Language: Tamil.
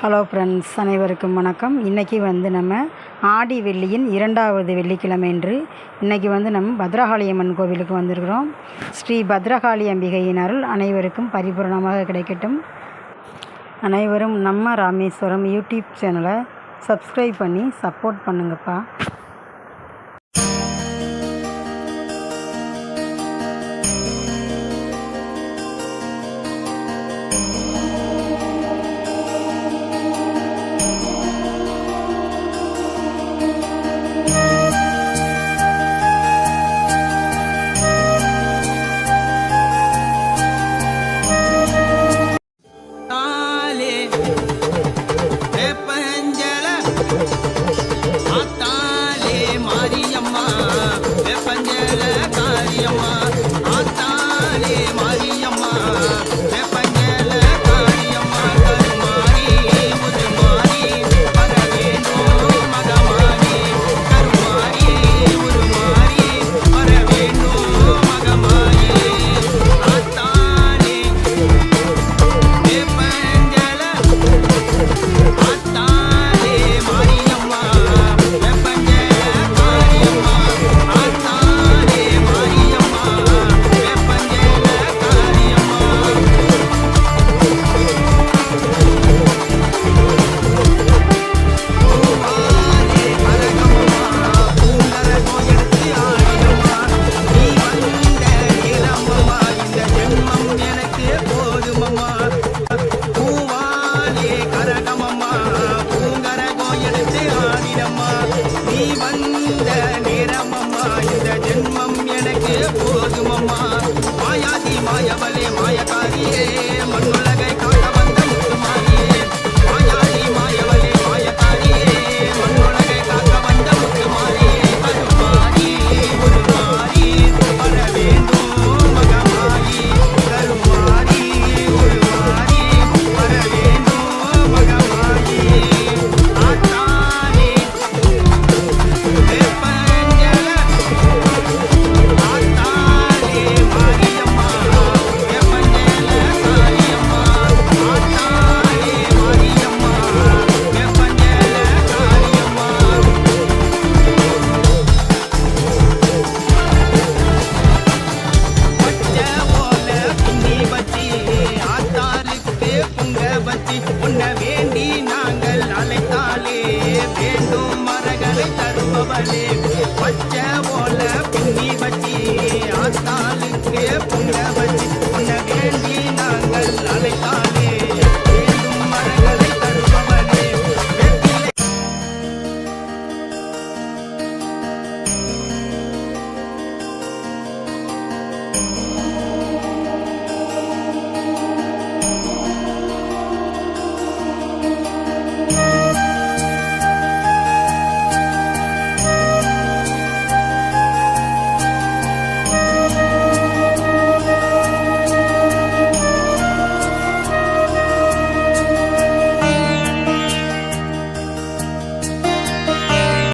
ஹலோ ஃப்ரெண்ட்ஸ் அனைவருக்கும் வணக்கம். இன்றைக்கி வந்து நம்ம ஆடி வெள்ளியின் இரண்டாவது வெள்ளிக்கிழமை என்று இன்றைக்கி வந்து நம்ம பத்ரகாளி அம்மன் கோவிலுக்கு வந்திருக்கிறோம். ஸ்ரீ பத்ரகாளி அம்பிகையின் அருள் அனைவருக்கும் பரிபூர்ணமாக கிடைக்கட்டும். அனைவரும் நம்ம ராமேஸ்வரம் யூடியூப் சேனலை சப்ஸ்கிரைப் பண்ணி சப்போர்ட் பண்ணுங்கப்பா. மாயாதி மாயபலே மாயகாரியே. वाले बच्चे